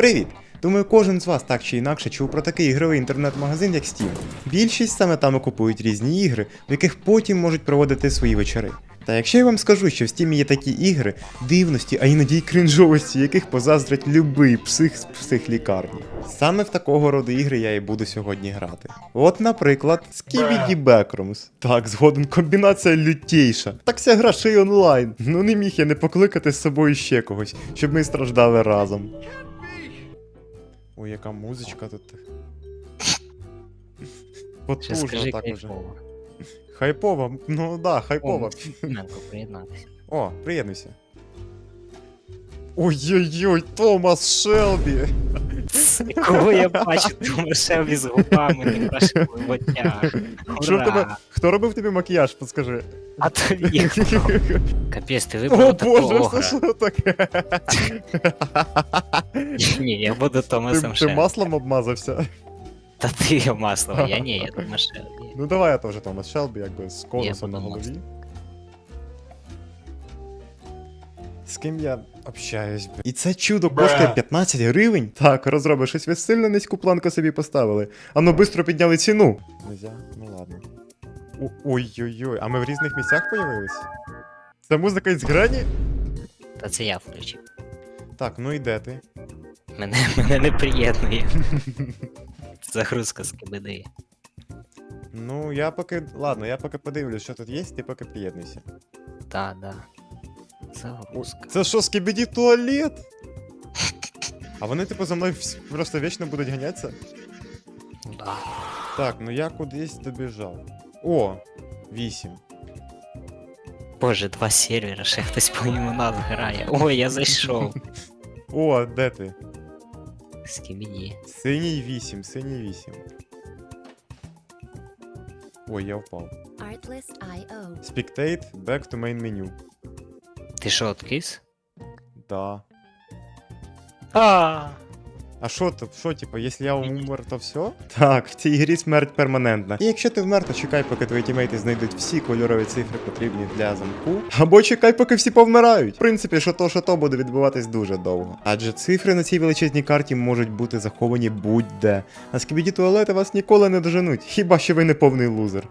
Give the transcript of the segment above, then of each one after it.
Привіт! Думаю, кожен з вас так чи інакше чув про такий ігровий інтернет-магазин, як Steam. Більшість саме там купують різні ігри, в яких потім можуть проводити свої вечори. Та якщо я вам скажу, що в Steam є такі ігри, дивності, а іноді й кринжовості, яких позаздрить любий псих з психлікарні. Саме в такого роду ігри я і буду сьогодні грати. От, наприклад, Skibidi Backrooms. Так, згоден, комбінація лютейша. Так ця гра ще й онлайн. Ну не міг я не покликати з собою ще когось, щоб ми страждали разом. Ой, яка музичка тут. Ще Потужно скажи так уже. кайфово. Хайпова, ну да, хайпова. Менко приєднатися. О, приєднуйся. Ой-ой-ой, Томас Шелбі! Кого я бачу, тому Шелбі з губами не крашили в очах. Що в тебе? Ура! Хто робив тобі макіяж, подскажи? А тобі хто? Капець, ти О вибрав такого боже, це огра. що таке? Ні, я буду Ти, Томасом ти Шелбі. маслом обмазався? Та ти масло, я ні, я Томас Шелбі. Ну давай я теж Томас Шелбі, якби з конусом буду на голові. маслом. З ким я общаюсь, бля. І це чудо коштує 15 гривень? Так, розроби, щось ви сильно низьку планку собі поставили. Ану, бистро підняли ціну. Нельзя? Ну ладно. Ой-ой-ой, а ми в різних місцях появились? Це музика із грані? Та це я включив. Так, ну і де ти? Мене, мене не приєднує. Загрузка з КБД. Ну, я поки. Ладно, я поки подивлюсь, що тут є, ти поки приєднуйся. Да, да. Загрузка. Це що, скибіді туалет? А вони, типу, за мною вс- просто вічно будуть ганятися? Да. Так, ну я кудись добіжав. О, 8. Боже, два сервера, ще хтось помимо нас грає. Ой, я зайшов. О, де ти? Скібіді. Синій 8, синій 8. Ой, я впав. Artlist.io. Spectate, back to main menu. Ти що, откис? Да. А, А що то, що, типу, якщо я умер, то все? Так, в цій грі смерть перманентна. І якщо ти вмер, то чекай, поки твої тімейти знайдуть всі кольорові цифри, потрібні для замку. Або чекай, поки всі повмирають. В принципі, що то, що то буде відбуватись дуже довго. Адже цифри на цій величезній карті можуть бути заховані будь-де. А скібіді туалети вас ніколи не доженуть, хіба що ви не повний лузер.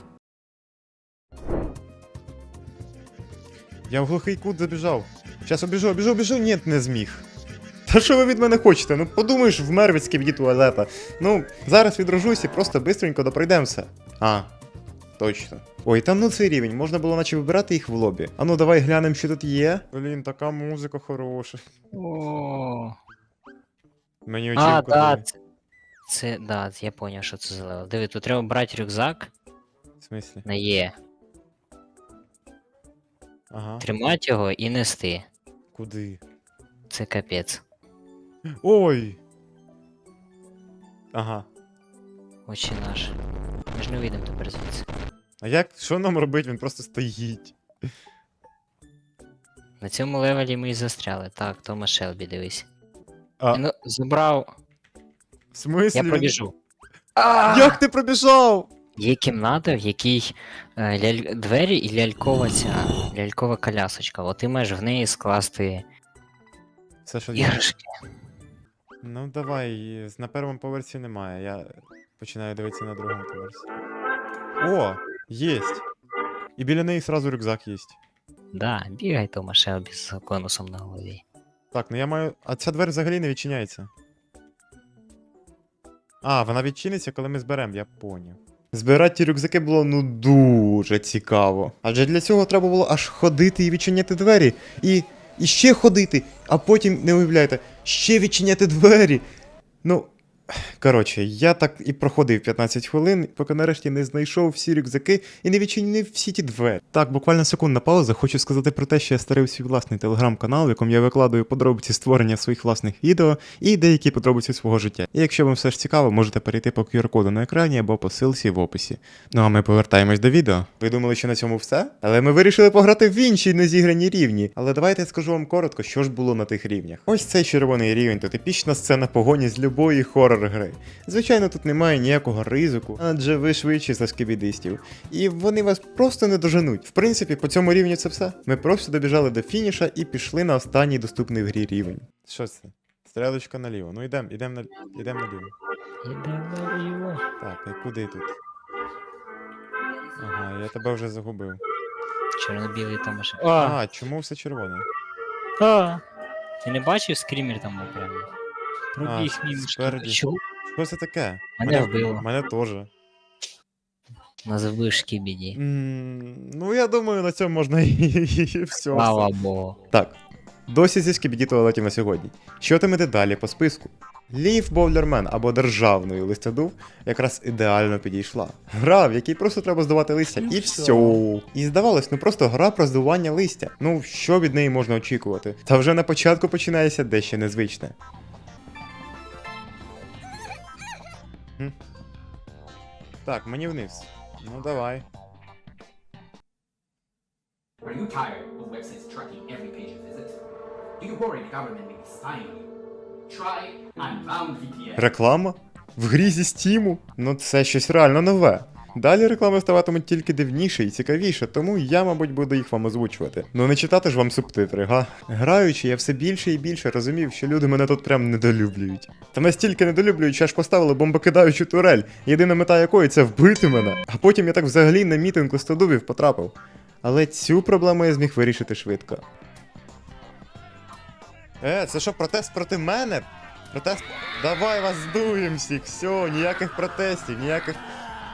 Я в глухий кут забіжав. Щас обіжу, обіжу, обіжу, ні, не зміг. Та що ви від мене хочете? Ну подумаєш, вмер від скібіді туалета. Ну, зараз відрожусь і просто бистренько допройдемося. А, точно. Ой, там ну цей рівень, можна було наче вибирати їх в лобі. А ну давай глянемо, що тут є. Блін, така музика хороша. О. Мені А, очівку. да, це, да, я поняв, що це левел. Диви, тут треба брати рюкзак В смислі? на Є, Ага. тримати його і нести. Куди? Це капець. Ой! Ага. Очі наші. Ми ж не вийдемо тепер звідси. А як? Що нам робити? Він просто стоїть. На цьому левелі ми і застряли. Так, Тома Шелбі, дивись. А, Ну, забрав. в смислі? Я пробіжу. Як ти пробіжав? Є кімната, в якій е, ляль... двері і лялькова ця лялькова колясочка. От ти маєш в неї скласти Це що є? іграшки. Ну давай, на першому поверсі немає. Я починаю дивитися на другому поверсі. О, єсть. І біля неї сразу рюкзак єсть. Да, бігай Тома Шелбі з конусом на голові. Так, ну я маю. А ця двері взагалі не відчиняється. А, вона відчиниться, коли ми зберемо, я поняв. Збирати ті рюкзаки було ну дуже цікаво. Адже для цього треба було аж ходити і відчиняти двері. І, і ще ходити, а потім, не уявляєте, ще відчиняти двері. Ну. Коротше, я так і проходив 15 хвилин, поки нарешті не знайшов всі рюкзаки і не відчинив всі ті двері. Так, буквально секундна пауза. Хочу сказати про те, що я створив свій власний телеграм-канал, в якому я викладаю подробиці створення своїх власних відео і деякі подробиці свого життя. І якщо вам все ж цікаво, можете перейти по QR-коду на екрані або по ссылці в описі. Ну а ми повертаємось до відео. Ви думали, що на цьому все? Але ми вирішили пограти в інші незіграні рівні. Але давайте я скажу вам коротко, що ж було на тих рівнях. Ось цей червоний рівень, то типічна сцена погоні з любої хорор-гри. Звичайно, тут немає ніякого ризику, адже ви швидші за скібідистів, і вони вас просто не доженуть. В принципі, по цьому рівню це все. Ми просто добіжали до фініша і пішли на останній доступний в грі рівень. Що це? Стрелочка наліво. Ну йдем, ідем на ідем наліво. Іде наліво. Так, і куди тут? Ага, я тебе вже загубив. Чорно-білий там машина. А, чому все червоне? А! Ти не бачив скрімер там був прямо? Пробіг мій спереді. Чого? Що це таке? Мене вбило. Мене теж. Назви шкібіді. М, Ну, я думаю, на цьому можна і, і все. Слава Богу. Так. Досі зі скібіді туалетів на сьогодні. Що там іде далі по списку? Лів Боулермен або державною листядув якраз ідеально підійшла. Гра, в якій просто треба здавати листя, і все. І здавалось, ну просто гра про здування листя. Ну, що від неї можна очікувати? Та вже на початку починається дещо незвичне. Хм. Так, мені вниз. Ну давай. Are you tired of websites tracking every page you visit? Do you worry the government may be spying you? Try Unbound VPN. Реклама? В грі зі стіму? Ну це щось реально нове. Далі реклами ставатимуть тільки дивніше і цікавіше, тому я, мабуть, буду їх вам озвучувати. Ну не читати ж вам субтитри, га? Граючи, я все більше і більше розумів, що люди мене тут прям недолюблюють. Та настільки недолюблюють, що аж поставили бомбокидаючу турель, єдина мета якої це вбити мене. А потім я так взагалі на мітинг листодубів потрапив. Але цю проблему я зміг вирішити швидко. Е, це що, протест проти мене? Протест. Давай вас здуємо всіх, все, ніяких протестів, ніяких.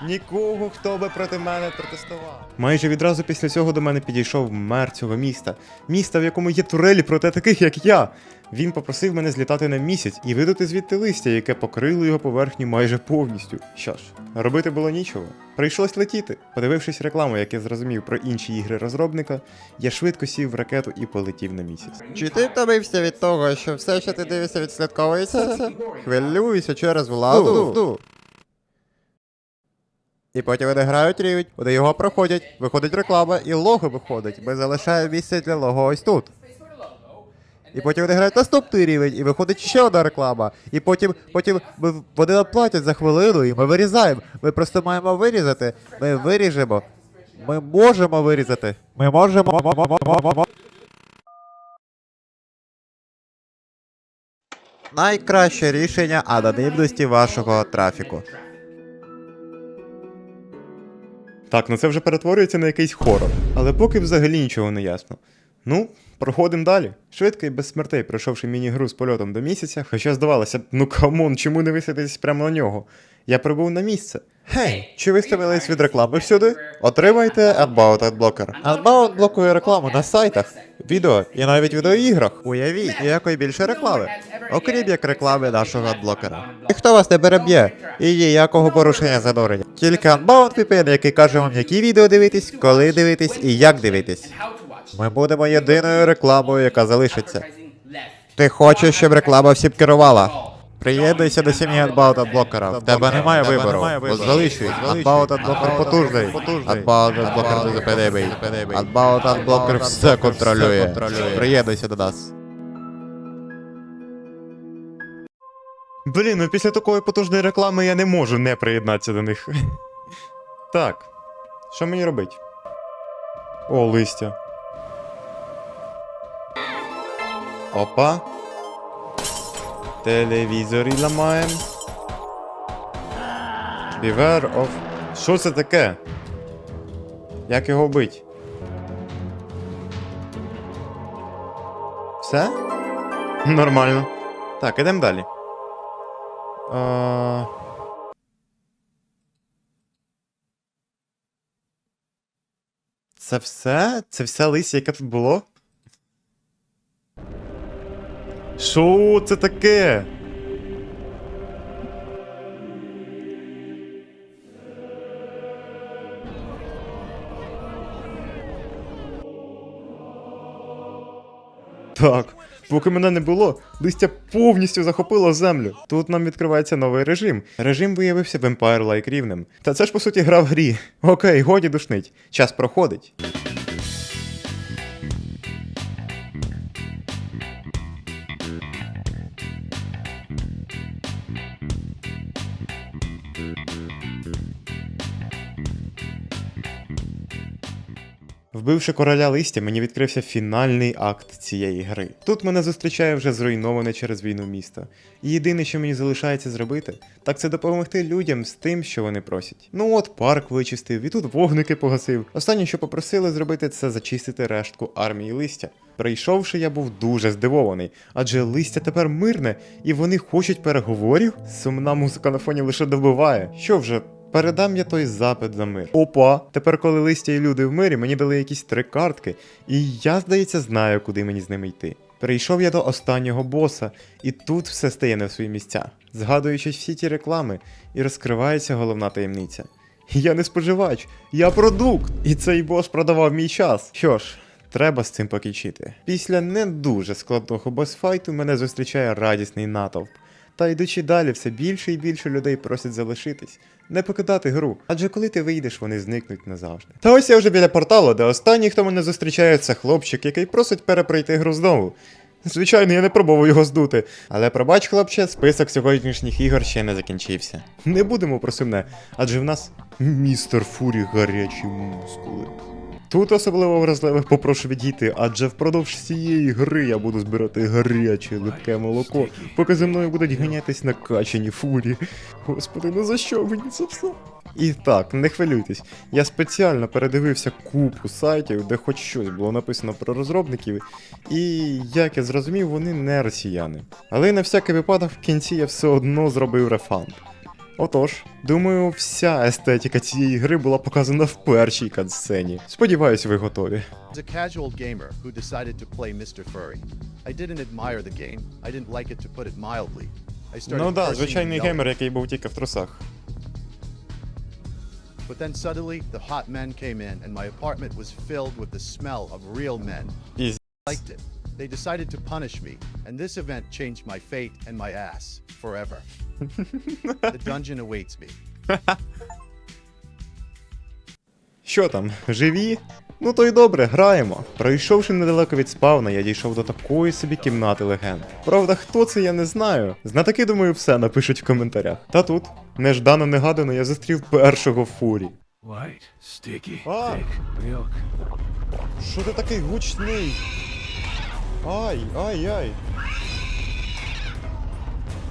Нікого, хто би проти мене протестував. Майже відразу після цього до мене підійшов мер цього міста. Міста, в якому є турелі проти таких, як я. Він попросив мене злітати на місяць і видати звідти листя, яке покрило його поверхню майже повністю. Що ж, робити було нічого. Прийшлось летіти. Подивившись рекламу, як я зрозумів про інші ігри розробника, я швидко сів в ракету і полетів на місяць. Чи ти втомився від того, що все, що ти дивишся, відслідковується? Хвилююся через владу. І потім вони грають рівень, вони його проходять, виходить реклама і лого виходить. Ми залишаємо місце для лого ось тут. І потім вони грають наступний рівень, і виходить ще одна реклама. І потім, потім ми, вони нам платять за хвилину, і ми вирізаємо. Ми просто маємо вирізати. Ми виріжемо. Ми можемо вирізати. Ми можемо. Найкраще рішення анонімності вашого трафіку. Так, ну це вже перетворюється на якийсь хорор. Але поки взагалі нічого не ясно. Ну, проходимо далі. Швидко і без смертей, пройшовши міні-гру з польотом до місяця, хоча здавалося, б, ну камон, чому не висадитись прямо на нього? Я прибув на місце. Гей, чи виставились від реклами всюди? Отримайте Unbound Adblocker. Unbound блокує рекламу на сайтах, відео і навіть відеоіграх. Уявіть, ніякої більше реклами. Окрім як реклами нашого адблокера. І хто вас не переб'є? І ніякого порушення занурення. Тільки Unbound VPN, який каже вам, які відео дивитись, коли дивитись і як дивитись. Ми будемо єдиною рекламою, яка залишиться. Ти хочеш, щоб реклама всім керувала? Приєднуйся до сім'ї Adbound Adblocker. В тебе немає вибору. Возвеличуй. Adbound Adblocker потужний. Adbound Adblocker незупинимий. Adbound Adblocker все контролює. Приєднуйся до нас. Блін, ну після такої потужної реклами я не можу не приєднатися до них. Так. Що мені робить? О, листя. Опа. Телевізори ламаємо. Beware of... Що це таке? Як його бить? Все? Нормально. Так, ідемо далі. А... Це все? Це все листя, яке тут було? Що це таке? Так, поки мене не було, листя повністю захопило землю. Тут нам відкривається новий режим. Режим виявився Vampire-like рівнем. Та це ж по суті гра в грі. Окей, годі душнить. Час проходить. Вбивши короля листя, мені відкрився фінальний акт цієї гри. Тут мене зустрічає вже зруйноване через війну місто. І єдине, що мені залишається зробити, так це допомогти людям з тим, що вони просять. Ну от парк вичистив, і тут вогники погасив. Останнє, що попросили зробити, це зачистити рештку армії листя. Прийшовши, я був дуже здивований, адже листя тепер мирне, і вони хочуть переговорів. Сумна музика на фоні лише добиває. Що вже, передам я той запит за мир. Опа! Тепер, коли листя і люди в мирі, мені дали якісь три картки, і я, здається, знаю, куди мені з ними йти. Прийшов я до останнього боса, і тут все стає на свої місця, згадуючи всі ті реклами, і розкривається головна таємниця. Я не споживач, я продукт, і цей бос продавав мій час. Що ж, треба з цим покінчити. Після не дуже складного босфайту мене зустрічає радісний натовп. Та йдучи далі, все більше і більше людей просять залишитись, не покидати гру. Адже коли ти вийдеш, вони зникнуть назавжди. Та ось я вже біля порталу, де останній, хто мене зустрічає, це хлопчик, який просить перепройти гру знову. Звичайно, я не пробував його здути. Але пробач, хлопче, список сьогоднішніх ігор ще не закінчився. Не будемо про сумне, адже в нас містер Фурі гарячі мускули. Тут особливо вразливих попрошу відійти, адже впродовж цієї гри я буду збирати гаряче липке молоко, поки зі мною будуть ганятись накачані фурі. Господи, ну за що мені це все? І так, не хвилюйтесь, я спеціально передивився купу сайтів, де хоч щось було написано про розробників, і як я зрозумів, вони не росіяни. Але на всякий випадок в кінці я все одно зробив рефанд. Отож, думаю, вся естетика цієї гри була показана в першій катсцені. Сподіваюсь, ви готові. As a casual gamer who decided to play Mr. Furry, I didn't admire the game. I didn't like it to put it mildly. I started Ну да, звичайний геймер, який був тільки в трусах. But then suddenly, the hot men came in, and my apartment was filled with the smell of real men. І I liked it. They decided to punish me, and this event changed my fate and my ass forever. the dungeon awaits me. Що там, живі? Ну то й добре, граємо. Пройшовши недалеко від спавна, я дійшов до такої собі кімнати легенд. Правда, хто це, я не знаю. Знатоки, думаю, все напишуть в коментарях. Та тут, неждано негадано, я зустрів першого фурі. White, sticky, thick milk. Що ти такий гучний? Ай, ай, ай.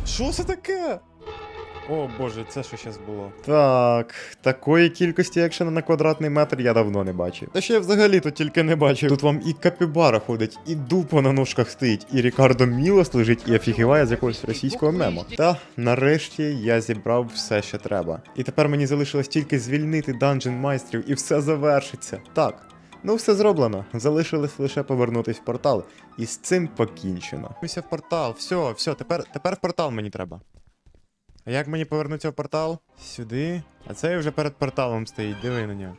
Що це таке? О боже, це що щас було? Так, такої кількості екшена на квадратний метр я давно не бачив. Та ще я взагалі тут тільки не бачив. Тут вам і капібара ходить, і дупа на ножках стоїть, і Рікардо Мілос лежить і офігіває з якогось російського мема. Та нарешті я зібрав все, що треба. І тепер мені залишилось тільки звільнити данжен майстрів, і все завершиться. Так. Ну, все зроблено. Залишилось лише повернутись в портал. І з цим покінчено. Мися в портал. Все, все, тепер, тепер в портал мені треба. А як мені повернутися в портал? Сюди. А цей вже перед порталом стоїть, диви на нього.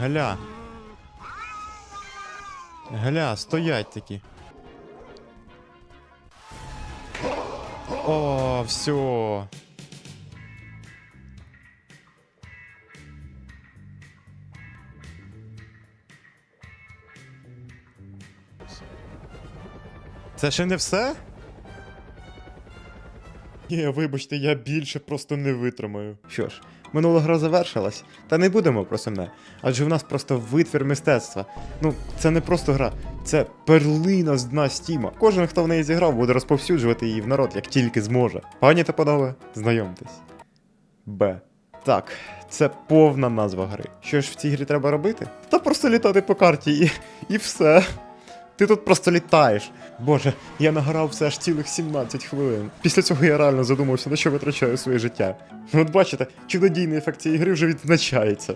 Гля. Гля, стоять такі. О, все. Це ще не все? Ні, вибачте, я більше просто не витримаю. Що ж, минула гра завершилась, та не будемо про сумне, адже в нас просто витвір мистецтва. Ну, це не просто гра, це перлина з дна стіма. Кожен, хто в неї зіграв, буде розповсюджувати її в народ, як тільки зможе. Пані та панове, знайомтесь. Б. Так, це повна назва гри. Що ж в цій грі треба робити? Та просто літати по карті і, і все. Ти тут просто літаєш. Боже, я награв все аж цілих 17 хвилин. Після цього я реально задумався, на що витрачаю своє життя. Ну от бачите, чудодійний ефект цієї гри вже відзначається.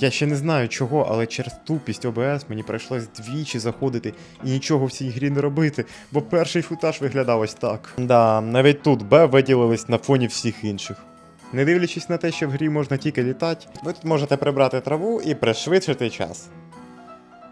Я ще не знаю чого, але через тупість ОБС мені прийшлось двічі заходити і нічого в цій грі не робити, бо перший футаж виглядав ось так. Да, навіть тут Б виділились на фоні всіх інших. Не дивлячись на те, що в грі можна тільки літати, ви тут можете прибрати траву і пришвидшити час.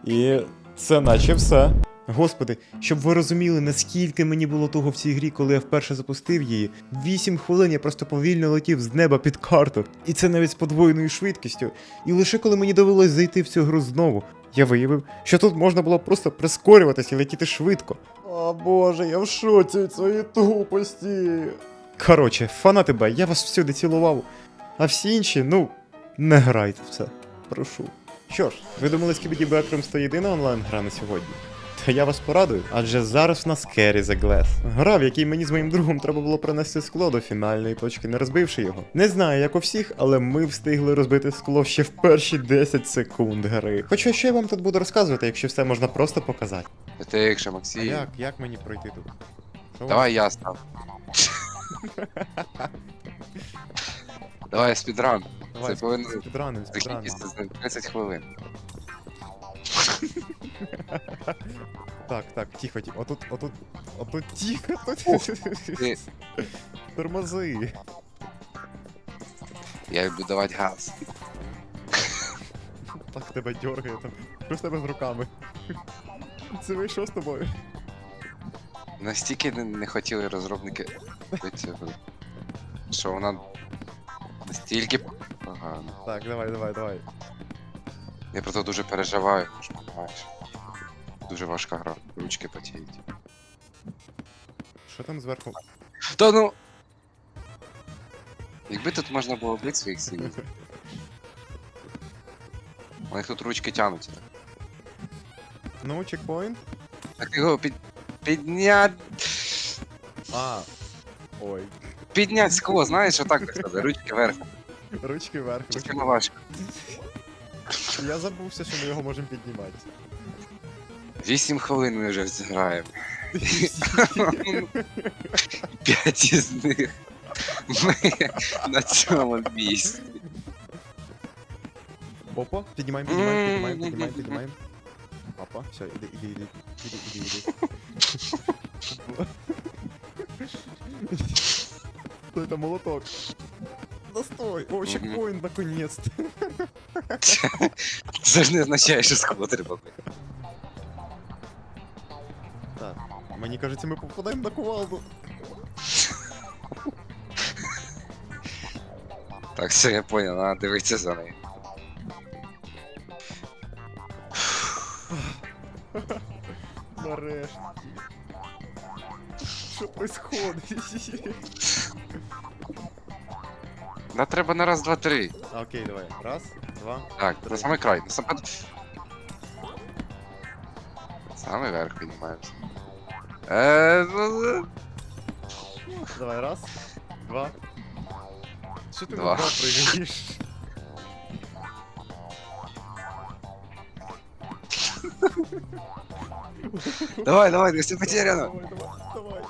І це наче все. Господи, щоб ви розуміли, наскільки мені було того в цій грі, коли я вперше запустив її. 8 хвилин я просто повільно летів з неба під карту. І це навіть з подвоєною швидкістю. І лише коли мені довелось зайти в цю гру знову, я виявив, що тут можна було просто прискорюватися і летіти швидко. О боже, я в шоці від своєї тупості. Коротше, фанати Б, я вас всюди цілував. А всі інші, ну, не грайте в це. Прошу. Що ж, ви думали, Skibidi Backrooms – це єдина онлайн-гра на сьогодні? Та я вас порадую, адже зараз в нас Carry the Glass. Гра, в якій мені з моїм другом треба було принести скло до фінальної точки, не розбивши його. Не знаю, як у всіх, але ми встигли розбити скло ще в перші 10 секунд гри. Хоча що я вам тут буду розказувати, якщо все можна просто показати. Це якщо А як, як мені пройти тут? Давай я став. Давай спідран. Давай, це повинно спідраним, спідраним. закінчитися за 30 хвилин. Так, так, тихо, тихо. Отут, отут, отут тихо, тут. Тормози. Я буду давати газ. Так тебе дергає там. Що з тебе з руками? Це ви що з тобою? Настільки не, не хотіли розробники до цього. Що вона настільки погана. Так, давай, давай, давай. Я про це дуже переживаю, ти ж розумієш. Дуже важка гра, ручки потіють. Що там зверху? Та ну. Якби тут можна було бити своїх синів. У них тут ручки тянуться. Ну, чекпоінт? Так його під... піднять. А. Ой. Піднять скло, знаєш, отак тебе, ручки вверх. Ручки вверх. Це Ручки... не важко. Я забувся, що ми його можемо піднімати. Вісім хвилин ми вже зіграємо. П'ять із них. Ми на цьому місці. Опа, піднімаємо, піднімаємо, піднімаємо, піднімаємо, піднімаємо. Опа, все, іди, іди, іди, іди, іди, іди. Там молоток. Да стой! О, чекпоінт, наконец-то. Це ж не означає, що скло треба бити. Так, мені кажеться, ми попадаємо на кувалду. Так, все, я понял, надо дивитися за нею. Нарешті. Що происходить? Да треба на раз, два, три. А, окей, давай. Раз, два. Так, Три. на самий край, на самий... Самий верх піднімаємося. Е, ну, ну. Давай, раз, два. Що ти Два. на два пригаєш? Давай, давай, не все потеряно. Давай, давай, давай.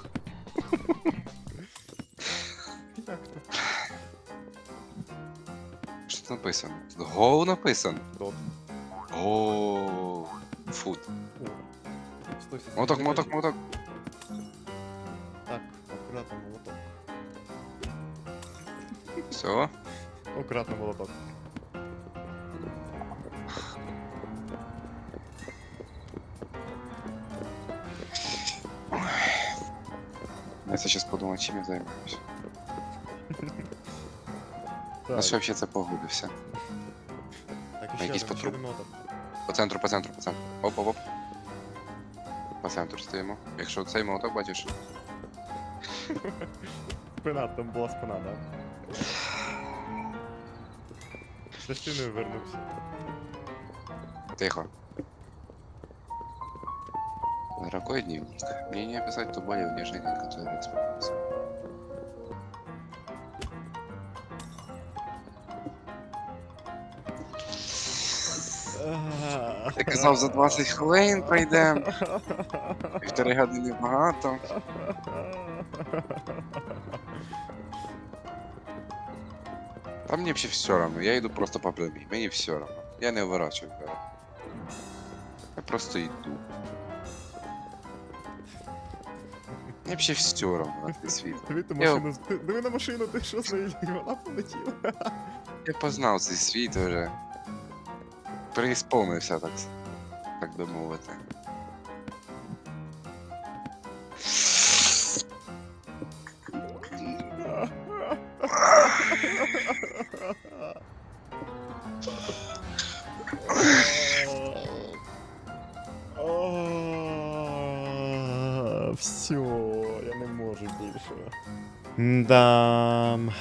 Тут написано? Тут Гоу написано. Дот. Гоу. Фут. О. Стой, стой, Моток, стой, моток, стой. моток. Так, акуратно молоток. Все. Акуратно молоток. Я це зараз подумаю, чим я займаюся. Так, На що взагалі це погодився? так, ще якийсь один, ще один. По центру, по центру, по центру. Оп, оп, оп. По центру стоїмо. Якщо цей молоток бачиш. Спина, там була спина, да? Частиною вернувся. Тихо. Дорогой дневник, мне не описать боль и унижение, которое я испытался. Я казав, за 20 хвилин пройдемо. Півтори години багато. Та мені взагалі все равно, я йду просто по прямій, мені все равно. Я не вперед. Я просто йду. Мені взагалі все равно на цей світ. Диви ту Я- машину, ти- диви на машину, ти що з нею? Вона полетіла. Я познав цей світ вже. Переісповнився, так, так би мовити. Все, я не можу більше. Да,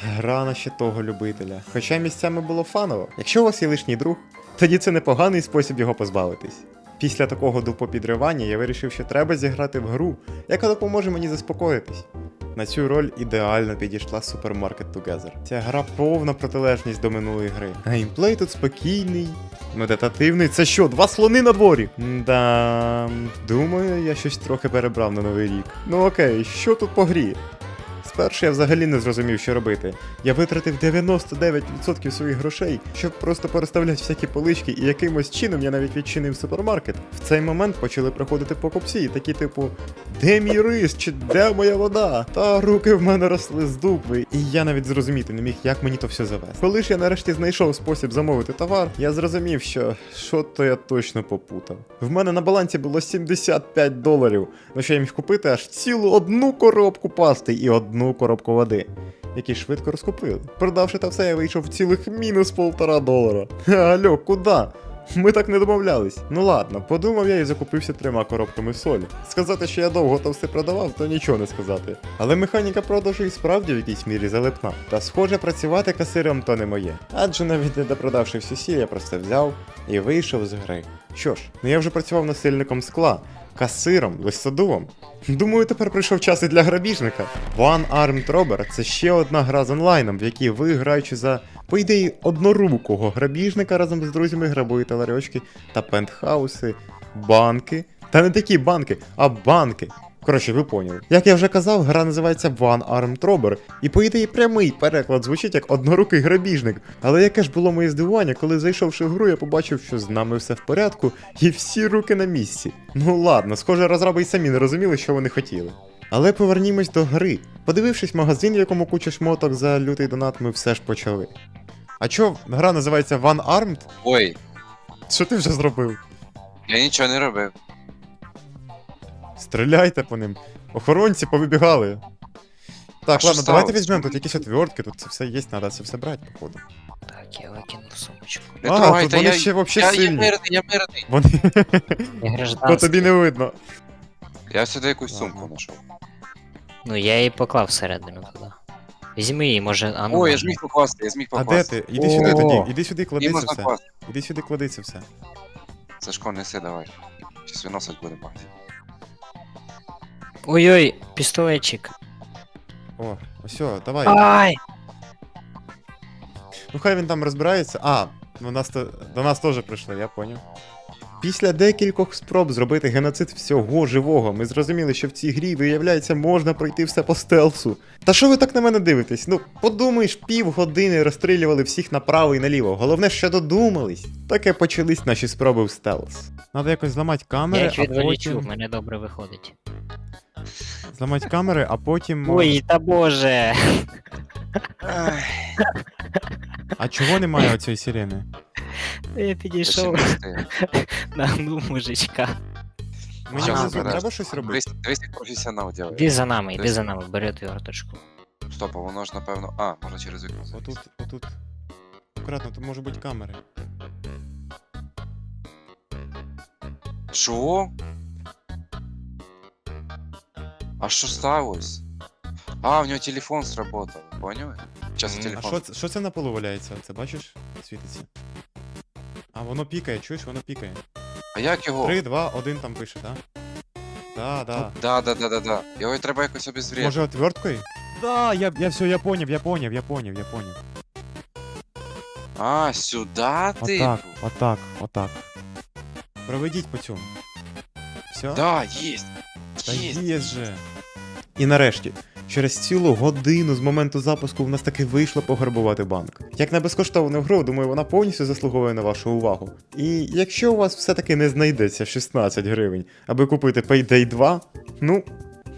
гра на ще того любителя. Хоча місцями було фаново. Якщо у вас є лишній друг, тоді це непоганий спосіб його позбавитись. Після такого дупопідривання я вирішив, що треба зіграти в гру, яка допоможе мені заспокоїтись. На цю роль ідеально підійшла Supermarket Together. Ця гра повна протилежність до минулої гри. Геймплей тут спокійний, медитативний. Це що, два слони на дворі? Да, думаю, я щось трохи перебрав на новий рік. Ну окей, що тут по грі? Спершу я взагалі не зрозумів, що робити. Я витратив 99% своїх грошей, щоб просто переставляти всякі полички, і якимось чином я навіть відчинив супермаркет. В цей момент почали приходити покупці, такі типу: Де мій рис? Чи де моя вода? Та руки в мене росли з дупи, і я навіть зрозуміти не міг, як мені то все завести. Коли ж я нарешті знайшов спосіб замовити товар, я зрозумів, що що то я точно попутав. В мене на балансі було 75 доларів, на що я міг купити аж цілу одну коробку пасти і одну коробку води. Які швидко розкупили. Продавши та все, я вийшов цілих мінус полтора долара. Алло, куди? Ми так не домовлялись. Ну ладно, подумав я і закупився трьома коробками солі. Сказати, що я довго то все продавав, то нічого не сказати. Але механіка продажу і справді в якійсь мірі залипна. Та схоже, працювати касиром то не моє. Адже навіть не допродавши всю сіль, я просто взяв і вийшов з гри. Що ж, ну я вже працював насильником скла, касиром, листодувом. Думаю, тепер прийшов час і для грабіжника. One Armed Robber – це ще одна гра з онлайном, в якій ви, граючи за, по ідеї, однорукого грабіжника разом з друзями грабуєте ларьочки та пентхауси, банки. Та не такі банки, а банки. Коротше, ви поняли. Як я вже казав, гра називається One Armed Robber, і по ідеї прямий переклад звучить як однорукий грабіжник. Але яке ж було моє здивування, коли зайшовши в гру, я побачив, що з нами все в порядку, і всі руки на місці. Ну ладно, схоже, розраби й самі не розуміли, що вони хотіли. Але повернімось до гри. Подивившись магазин, в якому куча шмоток за лютий донат, ми все ж почали. А чо гра називається One Armed? Ой, Що ти вже зробив? я нічого не робив. Стріляйте по ним. Охоронці повибігали. Так, ладно, давайте візьмемо тут якісь отвертки, тут це все є, треба це все брати, походу. Так, я викинув сумочку. Не А, тут вони я, ще вообще я, я сильні. мирний, я мирний. Вони Я по гражданський. тобі не видно. Я сюди якусь Ладно. сумку знайшов. Ну, я її поклав всередину туди. Візьми її, може, а ну. Ой, я ж міг покласти, я зміг А де покласти. ти? Іди О. сюди тоді, іди сюди, Її клади це можна все. класти. Іди сюди, клади це все. Сашко, неси, давай. Щас виносить будемо бачити. Ой-ой, пістолетчик. О, все, давай. Ай! Ну хай він там розбирається. А, до нас, до нас теж прийшли, я поняв. Після декількох спроб зробити геноцид всього живого, ми зрозуміли, що в цій грі, виявляється, можна пройти все по стелсу. Та що ви так на мене дивитесь? Ну, подумаєш, півгодини розстрілювали всіх направо і наліво. Головне, що додумались. Таке почались наші спроби в стелс. Надо якось зламати Я камери, їх а відволічу, в мене добре виходить. Зламати камери, а потім... Ой, та боже! Ай, А чого немає оцієї сирени? Я та ще підійшов не встиг. на гну мужичка. Мені Щас, внизу зараз. треба щось робити? Дивись, дивись, як професіонал Іди ділає. за нами, іди Десь- за нами, бери отверточку. Стоп, а воно ж напевно. А, можна через вікно залізти. Отут, отут. Аккуратно, тут можуть бути камери. Що? А що сталося? А, у нього телефон сработав, поняли? Зараз А телефон. що, це- що це на полу валяється? Це бачиш? Світиться. А воно пікає, чуєш, воно пікає. А як його? 3, 2, 1 там пише, так? Да, да. Да, да, да, да, да. Його треба якось обезвріти. Може отверткою? Да, я, я все, я поняв, я поняв, я поняв, я поняв. А, сюди ти? Отак, отак, отак. Проведіть по цьому. Все? Да, єсть. Та є же. І нарешті, через цілу годину з моменту запуску в нас таки вийшло пограбувати банк. Як на безкоштовну гру, думаю, вона повністю заслуговує на вашу увагу. І якщо у вас все-таки не знайдеться 16 гривень, аби купити Payday 2, ну,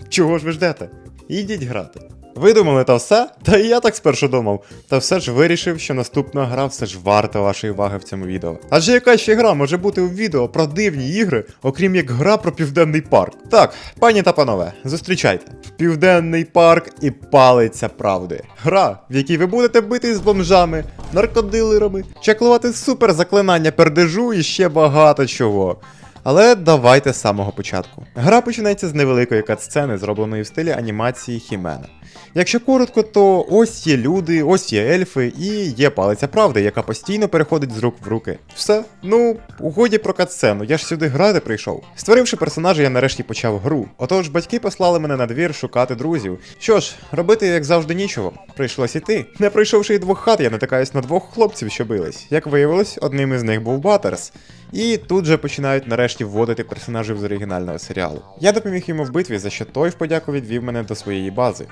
чого ж ви ждете? Ідіть грати. Ви думали та все? Та і я так спершу думав. Та все ж вирішив, що наступна гра все ж варта вашої уваги в цьому відео. Адже яка ще гра може бути у відео про дивні ігри, окрім як гра про південний парк? Так, пані та панове, зустрічайте. Південний парк і палиця правди. Гра, в якій ви будете битись з бомжами, наркодилерами, чаклувати суперзаклинання пердежу і ще багато чого. Але давайте з самого початку. Гра починається з невеликої катсцени, зробленої в стилі анімації Хімена. Якщо коротко, то ось є люди, ось є ельфи і є палиця правди, яка постійно переходить з рук в руки. Все, ну, годі про катсцену, я ж сюди грати прийшов. Створивши персонажа, я нарешті почав гру. Отож, батьки послали мене на двір шукати друзів. Що ж, робити як завжди нічого. Прийшлось іти. Не пройшовши й двох хат, я натикаюсь на двох хлопців, що бились. Як виявилось, одним із них був Баттерс. І тут же починають нарешті вводити персонажів з оригінального серіалу. Я допоміг йому в битві, за що той в подяку відвів мене до своєї бази,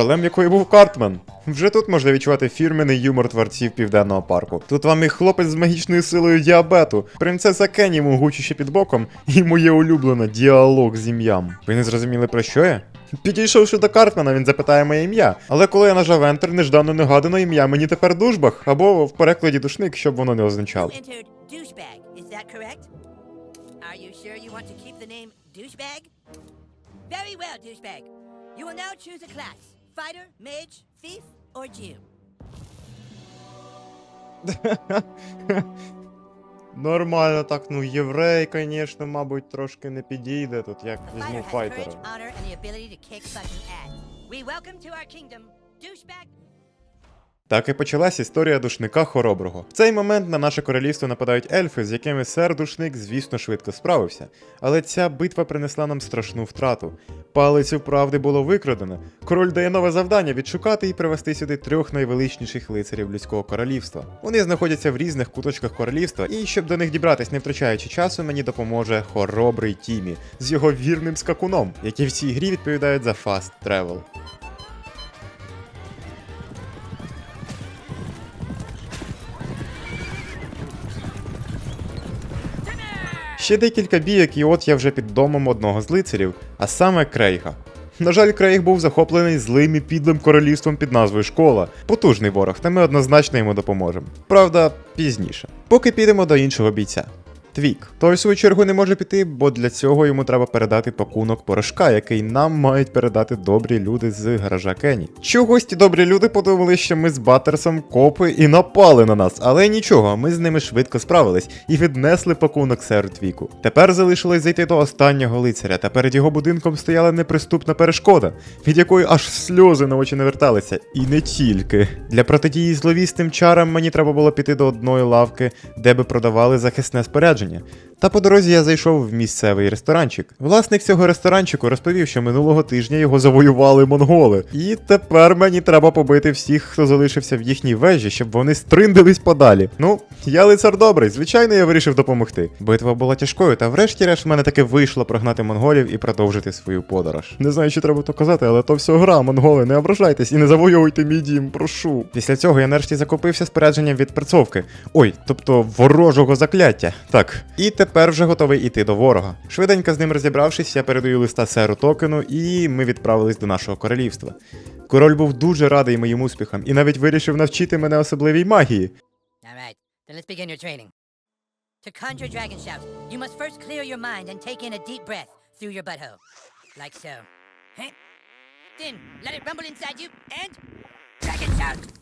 королем якої був Картман. Вже тут можна відчувати фірменний юмор творців південного парку. Тут вам і хлопець з магічною силою діабету, принцеса Кенні могучіше під боком, і моє улюблене діалог з ім'ям. Ви не зрозуміли про що я? Підійшовши до Картмана, він запитає моє ім'я. Але коли я нажав Enter, неждано негадано ім'я мені тепер дужбах, або в перекладі душник, щоб воно не означало. Very well, douchebag. You will now choose a class fighter, mage, thief, or Jew. Нормально так, ну єврей, звісно, мабуть, трошки не підійде тут, як The візьму fighter has файтера. courage, honor, and the ability to kick fucking ass. We welcome to our kingdom, douchebag. Так і почалась історія душника хороброго. В цей момент на наше королівство нападають ельфи, з якими сер душник, звісно, швидко справився. Але ця битва принесла нам страшну втрату. Палицю правди було викрадено. Король дає нове завдання відшукати і привести сюди трьох найвеличніших лицарів людського королівства. Вони знаходяться в різних куточках королівства, і щоб до них дібратись, не втрачаючи часу, мені допоможе хоробрий Тімі з його вірним скакуном, які в цій грі відповідають за fast travel. Ще декілька бійок, і от я вже під домом одного з лицарів, а саме Крейга. На жаль, Крейг був захоплений злим і підлим королівством під назвою Школа. Потужний ворог, та ми однозначно йому допоможемо. Правда, пізніше. Поки підемо до іншого бійця. Твік. Той, в свою чергу, не може піти, бо для цього йому треба передати пакунок порошка, який нам мають передати добрі люди з гаража Кені. Чогось ті добрі люди подумали, що ми з Баттерсом копи і напали на нас, але нічого, ми з ними швидко справились і віднесли пакунок сер Твіку. Тепер залишилось зайти до останнього лицаря, та перед його будинком стояла неприступна перешкода, від якої аж сльози на очі не верталися. І не тільки. Для протидії зловісним чарам мені треба було піти до одної лавки, де би продавали захисне спорядження. Та по дорозі я зайшов в місцевий ресторанчик. Власник цього ресторанчику розповів, що минулого тижня його завоювали монголи. І тепер мені треба побити всіх, хто залишився в їхній вежі, щоб вони стриндились подалі. Ну, я лицар добрий, звичайно, я вирішив допомогти. Битва була тяжкою, та врешті-решт в мене таки вийшло прогнати монголів і продовжити свою подорож. Не знаю, що треба то казати, але то все гра, монголи, не ображайтесь і не завойовуйте мій дім, прошу. Після цього я нарешті закупився спорядженням від перцовки. Ой, тобто ворожого закляття. Так. І тепер вже готовий іти до ворога. Швиденько з ним розібравшись, я передаю листа серу токену, і ми відправились до нашого королівства. Король був дуже радий моїм успіхам і навіть вирішив навчити мене особливій магії. Like so. Then let it rumble inside you and dragon shout.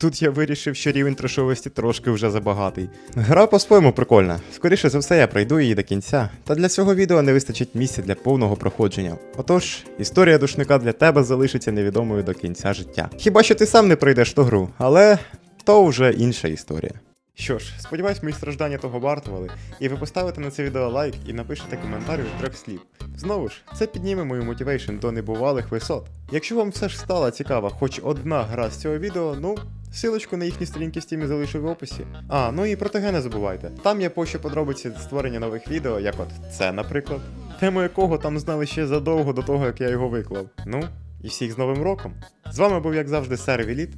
Тут я вирішив, що рівень трешовості трошки вже забагатий. Гра по-своєму прикольна. Скоріше за все, я пройду її до кінця. Та для цього відео не вистачить місця для повного проходження. Отож, історія душника для тебе залишиться невідомою до кінця життя. Хіба що ти сам не пройдеш ту гру, але то вже інша історія. Що ж, сподіваюсь, мої страждання того вартували, і ви поставите на це відео лайк і напишете коментар від трьох слів. Знову ж, це підніме мою мотивейшн до небувалих висот. Якщо вам все ж стала цікава хоч одна гра з цього відео, ну. Силочку на їхні сторінки в стімі залишу в описі. А, ну і про ТГ не забувайте. Там я пощу подробиці створення нових відео, як от це, наприклад. Тему якого там знали ще задовго до того, як я його виклав. Ну, і всіх з Новим роком. З вами був, як завжди, Сер Віліт.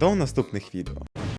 До наступних відео.